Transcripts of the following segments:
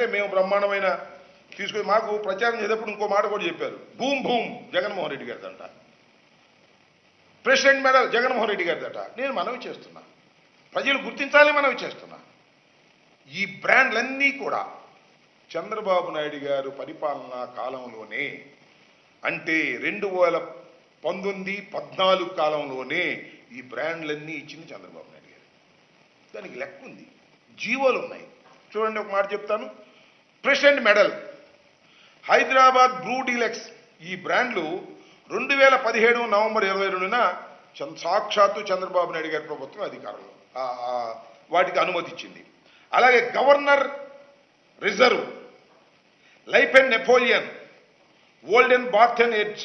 అంటే మేము బ్రహ్మాండమైన తీసుకొని మాకు ప్రచారం చేసేటప్పుడు ఇంకో మాట కూడా చెప్పారు. భూమ్ భూమ్ జగన్మోహన్ రెడ్డి గారిదంట. ప్రెసిడెంట్ మెడల్ జగన్మోహన్ రెడ్డి గారిదట. నేను మనవి చేస్తున్నా. ప్రజలు గుర్తించాలని మనవి చేస్తున్నా. ఈ బ్రాండ్లన్నీ కూడా చంద్రబాబు నాయుడు గారు పరిపాలన కాలంలోనే అంటే రెండు వేల పంతొమ్మిది పద్నాలుగు కాలంలోనే ఈ బ్రాండ్లన్నీ ఇచ్చింది చంద్రబాబు నాయుడు గారు. దానికి లెక్క ఉంది. జీవోలు ఉన్నాయి. చూడండి ఒక మాట చెప్తాను. President medal. Hyderabad brew deluxe ఈ బ్రాండ్లు రెండు వేల పదిహేడు నవంబర్ ఇరవై రెండున చంద్ర సాక్షాత్తు చంద్రబాబు నాయుడు గారి ప్రభుత్వం అధికారంలో వాటికి అనుమతిచ్చింది. అలాగే governor reserve life and Napoleon olden బార్థెన్ edge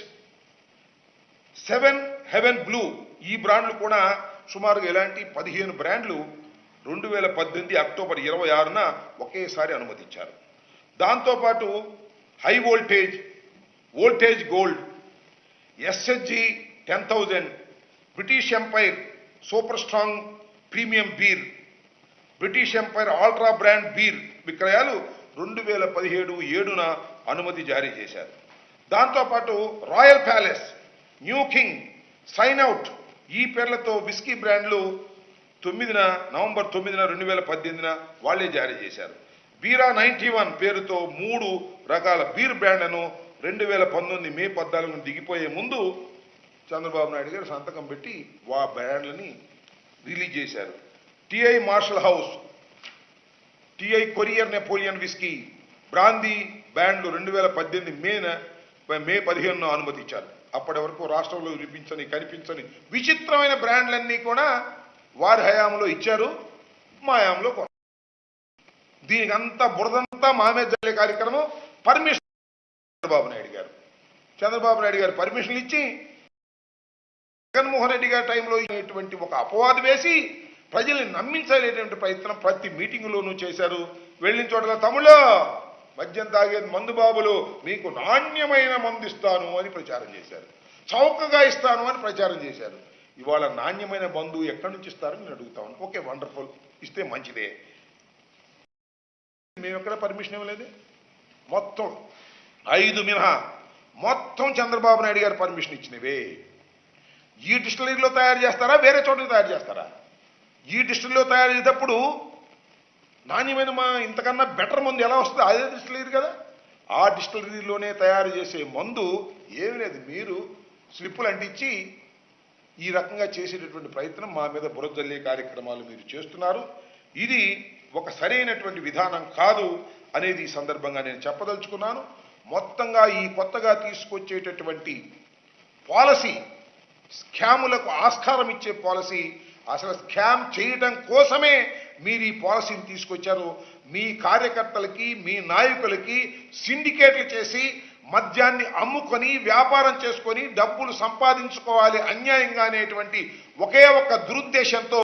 seven heaven blue ఈ బ్రాండ్లు కూడా సుమారుగా ఇలాంటి పదిహేను బ్రాండ్లు రెండు వేల పద్దెనిమిది అక్టోబర్ ఇరవై ఆరున ఒకేసారి అనుమతించారు దాంతోపాటు high voltage voltage gold SHG ten thousand British empire super strong premium beer British empire ultra brand beer విక్రయాలు రెండు వేల పదిహేడు ఏడున అనుమతి జారీ చేశారు. దాంతోపాటు royal palace new king sign out ఈ పేర్లతో విస్కీ బ్రాండ్లు తొమ్మిదిన నవంబర్ తొమ్మిదిన రెండు వేల పద్దెనిమిదిన వాళ్ళే జారీ చేశారు. బీరా నైన్టీ వన్ పేరుతో మూడు రకాల బీర్ బ్రాండ్లను రెండు వేల పంతొమ్మిది మే పద్నాలుగున దిగిపోయే ముందు చంద్రబాబు నాయుడు గారు సంతకం పెట్టి వా బ్రాండ్లని రిలీజ్ చేశారు. TI marshal house TI courier Napoleon whisky brandy బ్యాండ్లు రెండు వేల పద్దెనిమిది మేన మే పదిహేనున అనుమతించారు. అప్పటి వరకు రాష్ట్రంలో వినిపించని కనిపించని విచిత్రమైన బ్రాండ్లన్నీ కూడా వారి హయాంలో ఇచ్చారు. మా హయాంలో కొన్నారు. దీనికి అంతా బురదంతా మామే జల్లే కార్యక్రమం పర్మిషన్ చంద్రబాబు నాయుడు గారు. చంద్రబాబు నాయుడు గారు పర్మిషన్లు ఇచ్చి జగన్మోహన్ రెడ్డి గారి టైంలో ఇటువంటి ఒక అపవాదు వేసి ప్రజల్ని నమ్మించలేటువంటి ప్రయత్నం ప్రతి మీటింగులోనూ చేశారు. వెళ్ళిన చోటల తమిళ మద్యం తాగేది మందు బాబులు మీకు నాణ్యమైన మందు ఇస్తాను అని ప్రచారం చేశారు. చౌకగా ఇస్తాను అని ప్రచారం చేశారు. ఇవాళ నాణ్యమైన బంధువు ఎక్కడి నుంచి ఇస్తారని నేను అడుగుతాను ఓకే వండర్ఫుల్. ఇస్తే మంచిదే. మేము ఎక్కడ పర్మిషన్ ఇవ్వలేదు. మొత్తం ఐదు మినహా మొత్తం చంద్రబాబు నాయుడు గారు పర్మిషన్ ఇచ్చినవే. ఈ డిస్టిలరీలో తయారు చేస్తారా? వేరే చోట తయారు చేస్తారా? ఈ డిస్టిలరీలో తయారు చేసేటప్పుడు నాణ్యమైన మా ఇంతకన్నా బెటర్ మందు ఎలా వస్తుంది? అదే డిస్టిలరీ కదా. ఆ డిస్టిలరీలోనే తయారు చేసే మందు ఏమి లేదు. మీరు స్లిప్పులు అంటించి ఈ రకంగా చేసేటటువంటి ప్రయత్నం మా మీద బురదల్లే కార్యక్రమాలు మీరు చేస్తున్నారు. ఇది ఒక సరైనటువంటి విధానం కాదు అనేది ఈ సందర్భంగా నేను చెప్పదలుచుకున్నాను. మొత్తంగా ఈ కొత్తగా తీసుకొచ్చేటటువంటి పాలసీ స్కాములకు ఆస్కారం ఇచ్చే పాలసీ అసలు స్కామ్ చేయడం కోసమే మీరు ఈ పాలసీని తీసుకొచ్చారు. మీ కార్యకర్తలకి మీ నాయకులకి సిండికేట్లు చేసి మద్యాన్ని అమ్ముకొని వ్యాపారం చేసుకొని డబ్బులు సంపాదించుకోవాలి అన్యాయంగా అనేటువంటి ఒకే ఒక్క దురుద్దేశంతో